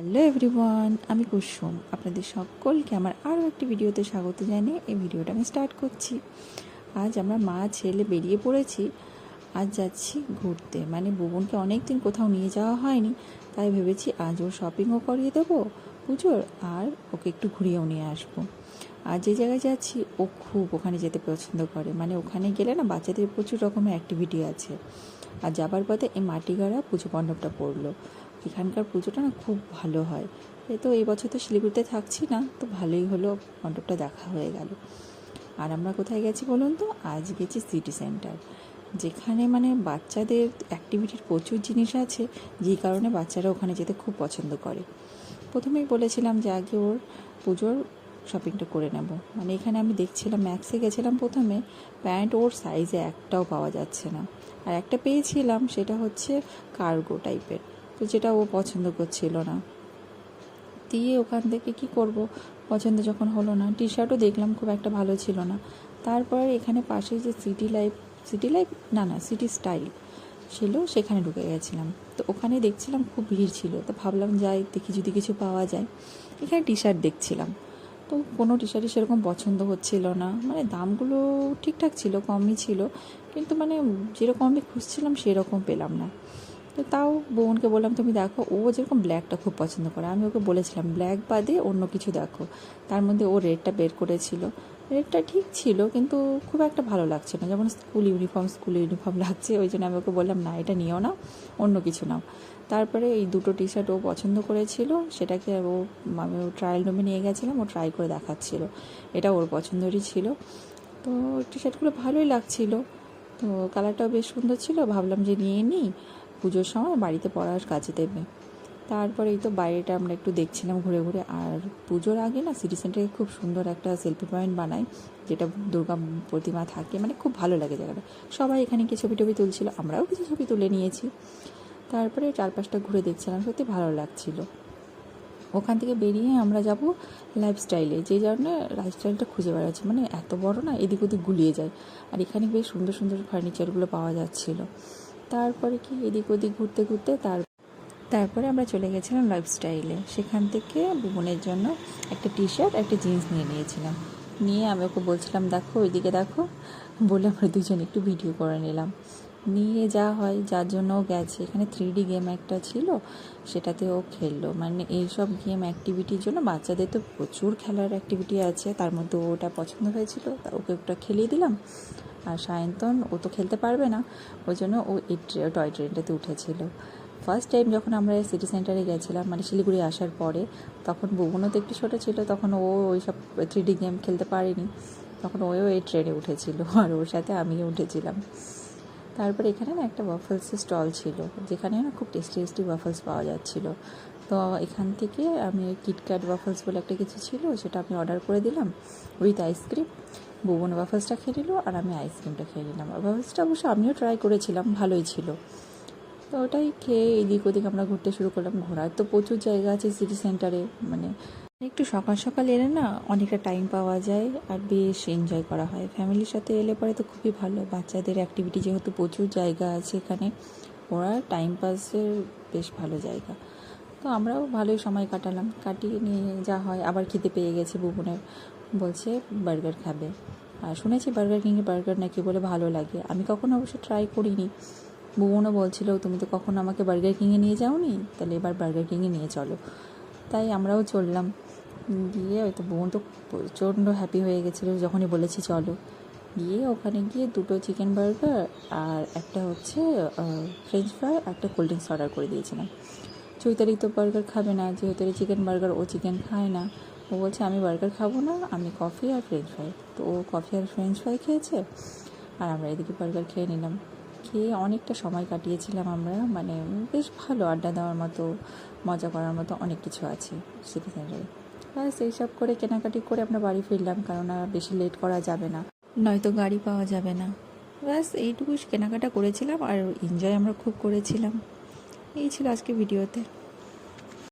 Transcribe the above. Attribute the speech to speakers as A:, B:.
A: Hello everyone, আমি কুসুম। আপনাদের সকলকে আমার আরও একটি ভিডিওতে স্বাগত জানিয়ে এই ভিডিওটা আমি স্টার্ট করছি। আজ আমরা মা, ছেলে বেরিয়ে পড়েছি। আজ যাচ্ছি ঘুরতে। মানে ভুবনকে অনেক দিন কোথাও নিয়ে যাওয়া হয়নি। তাই ভেবেছি আজ ওর শপিংও করিয়ে দেবো, পুজোর, আর ওকে একটু ঘুরিয়েও নিয়ে আসব। আর যে জায়গায় যাচ্ছি, ও খুব ওখানে যেতে পছন্দ করে। মানে ওখানে গেলে না বাচ্চাদের প্রচুর রকমের অ্যাক্টিভিটি আছে। আর যাবার পথে এই মাটিগাড়া পুজো মণ্ডপটা পড়ল। এখানকার পুজোটা না খুব ভালো হয়। এ তো এই বছর তো শিলিগুড়িতে থাকছি না, তো ভালোই হলো মণ্ডপটা দেখা হয়ে গেল। আর আমরা কোথায় গেছি বলুন তো? আজ গেছি সিটি সেন্টার, যেখানে মানে বাচ্চাদের অ্যাক্টিভিটির প্রচুর জিনিস আছে, যেই কারণে বাচ্চারা ওখানে যেতে খুব পছন্দ করে। প্রথমেই বলেছিলাম যে আগে ওর পুজোর শপিংটা করে নেব। মানে এখানে আমি দেখছিলাম ম্যাক্সে গেছিলাম প্রথমে, প্যান্ট ওর সাইজে একটাও পাওয়া যাচ্ছে না। আর একটা পেয়েছিলাম, সেটা হচ্ছে কার্গো টাইপের তো যেটা ও পছন্দ করছিল না। দিয়ে ওখান থেকে কি করব? পছন্দ যখন হলো না টি শার্টও দেখলাম খুব একটা ভালো ছিল না। তারপর এখানে পাশে যে সিটি লাইফ সিটি লাইফ না না সিটি স্টাইল ছিল, সেখানে ঢুকে গেছিলাম। তো ওখানে দেখছিলাম খুব ভিড় ছিল, তো ভাবলাম যাই, দেখি যদি কিছু পাওয়া যায়। এখানে টি শার্ট দেখছিলাম। তো কোনো টি শার্টই সেরকম পছন্দ হচ্ছিল না। মানে দামগুলো ঠিকঠাক ছিল, কমই ছিল। কিন্তু মানে যেরকম আমি খুঁজছিলাম, সেরকম পেলাম না। তো তাও বোনকে বললাম, তুমি দেখো, ও যেরকম ব্ল্যাকটা খুব পছন্দ করে। আমি ওকে বলেছিলাম ব্ল্যাক বাদে অন্য কিছু দেখো। তার মধ্যে ও রেডটা বের করেছিল। রেডটা ঠিক ছিল, কিন্তু খুব একটা ভালো লাগছে না। যেমন স্কুল ইউনিফর্ম স্কুল ইউনিফর্ম লাগছে, ওই জন্য আমি ওকে বললাম, না, এটা নিও না, অন্য কিছু নাও। তারপরে এই দুটো টি শার্ট ও পছন্দ করেছিল, সেটাকে ও আমি ও ট্রায়াল রুমে নিয়ে গেছিলাম, ও ট্রাই করে দেখাচ্ছিল। এটা ওর পছন্দেরই ছিল। তো টি শার্টগুলো ভালোই লাগছিল। তো কালারটাও বেশ সুন্দর ছিল, ভাবলাম যে নিয়ে নিই। পুজোর সময় বাড়িতে পড়ার কাজে দেবে। তারপরে এই তো বাইরেটা আমরা একটু দেখছিলাম ঘুরে ঘুরে। আর পুজোর আগে না সিটি সেন্টারে খুব সুন্দর একটা সেলফি পয়েন্ট বানায়, যেটা দুর্গা প্রতিমা থাকে। মানে খুব ভালো লাগে জায়গাটা। সবাই এখানে গিয়ে ছবি টবি তুলছিল, আমরাও কিছু ছবি তুলে নিয়েছি। তারপরে চারপাশটা ঘুরে দেখছিলাম, সত্যি ভালো লাগছিল। ওখান থেকে বেরিয়ে আমরা যাব লাইফস্টাইলে যে কারণে লাইফস্টাইলটা খুঁজে বেড়াচ্ছি। মানে এত বড় না, এদিক ওদিক গুলিয়ে যায়। আর এখানে বেশ সুন্দর সুন্দর ফার্নিচারগুলো পাওয়া যাচ্ছিল। তারপরে কি এদিক ওদিক ঘুরতে ঘুরতে তার তারপরে আমরা চলে গেছিলাম লাইফস্টাইলে সেখান থেকে বুবনের জন্য একটা টি শার্ট একটা জিন্স নিয়ে নিয়েছিলাম। নিয়ে আমি ওকে বলছিলাম, দেখো, ওইদিকে দেখো। বলে আমরা দুজন একটু ভিডিও করে নিলাম। নিয়ে যা হয়, যার জন্য গেছে। এখানে থ্রি ডি গেম একটা ছিল, সেটাতে ও খেললো। মানে এইসব গেম অ্যাক্টিভিটির জন্য বাচ্চাদের তো প্রচুর খেলার অ্যাক্টিভিটি আছে। তার মধ্যে ওটা পছন্দ হয়েছিল, তা ওকে ওটা খেলিয়ে দিলাম। আর সায়ন্তন ও তো খেলতে পারবে না। ওই জন্য ও এই টয় ট্রেনটাতে উঠেছিল। ফার্স্ট টাইম যখন আমরা সিটি সেন্টারে গেছিলাম মানে শিলিগুড়ি আসার পরে, তখন বুবনও তো একটু ছোটো ছিল, তখন ও ওই সব থ্রি ডি গেম খেলতে পারেনি। তখন ওও এই ট্রেনে উঠেছিল, আর ওর সাথে আমিও উঠেছিলাম। তারপরে এখানে না একটা ওয়াফলসের স্টল ছিল, যেখানে না খুব টেস্টি টেস্টি ওয়াফলস পাওয়া যাচ্ছিল। তো এখান থেকে আমি কিটক্যাট ওয়াফলস বলে একটা কিছু ছিল, সেটা আমি অর্ডার করে দিলাম উইথ আইসক্রিম ভুবন ওয়াফলসটা খেয়ে নিল আর আমি আইসক্রিমটা খেয়ে নিলাম ওয়াফলসটা অবশ্য আমিও ট্রাই করেছিলাম, ভালোই ছিল। তো ওটাই খেয়ে এদিক ওদিক আমরা ঘুরতে শুরু করলাম। ঘোরার তো প্রচুর জায়গা আছে সিটি সেন্টারে মানে একটু সকাল সকাল এলে না অনেকটা টাইম পাওয়া যায় আর বেশ এনজয় করা হয়। ফ্যামিলির সাথে এলে পরে তো খুবই ভালো। বাচ্চাদের অ্যাক্টিভিটি যেহেতু প্রচুর জায়গা আছে এখানে, ওরা টাইম পাসের বেশ ভালো জায়গা। তো আমরাও ভালোই সময় কাটালাম। কাটিয়ে নিয়ে যা হয়, আবার খেতে পেয়ে গেছে বুবনের। বলছে, বার্গার খাবে। আর শুনেছি বার্গার কিংয়ে বার্গার নাকি বলে ভালো লাগে। আমি কখনো অবশ্য ট্রাই করিনি। বুবনও বলছিল, তুমি তো কখনো আমাকে বার্গার কিংয়ে নিয়ে যাওনি? তাহলে এবার বার্গার কিংয়ে নিয়ে চলো। তাই আমরাও চললাম। গিয়ে হয়তো বোন তো প্রচণ্ড হ্যাপি হয়ে গেছিল, যখনই বলেছি, চলো। গিয়ে ওখানে গিয়ে দুটো চিকেন বার্গার আর একটা হচ্ছে ফ্রেঞ্চ ফ্রাই একটা কোল্ড ড্রিঙ্কস অর্ডার করে দিয়েছিলাম। চৈতালি তো বার্গার খাবে না, যেহেতু চিকেন বার্গার ও চিকেন খায় না। ও বলছে আমি বার্গার খাব না আমি কফি আর ফ্রেঞ্চ ফ্রাই তো ও কফি আর ফ্রেঞ্চ ফ্রাই খেয়েছে আর আমরা এদিকে বার্গার খেয়ে নিলাম। খেয়ে অনেকটা সময় কাটিয়েছিলাম আমরা মানে বেশ ভালো আড্ডা দেওয়ার মতো মজা করার মতো অনেক কিছু আছে সিটি সেন্টারে ব্যাস এইসব করে কেনাকাটি করে আমরা বাড়ি ফিরলাম কারণ আর বেশি লেট করা যাবে না। নয়তো গাড়ি পাওয়া যাবে না। ব্যাস এইটুকু কেনাকাটা করেছিলাম আর এনজয় আমরা খুব করেছিলাম। এই ছিল আজকে ভিডিওতে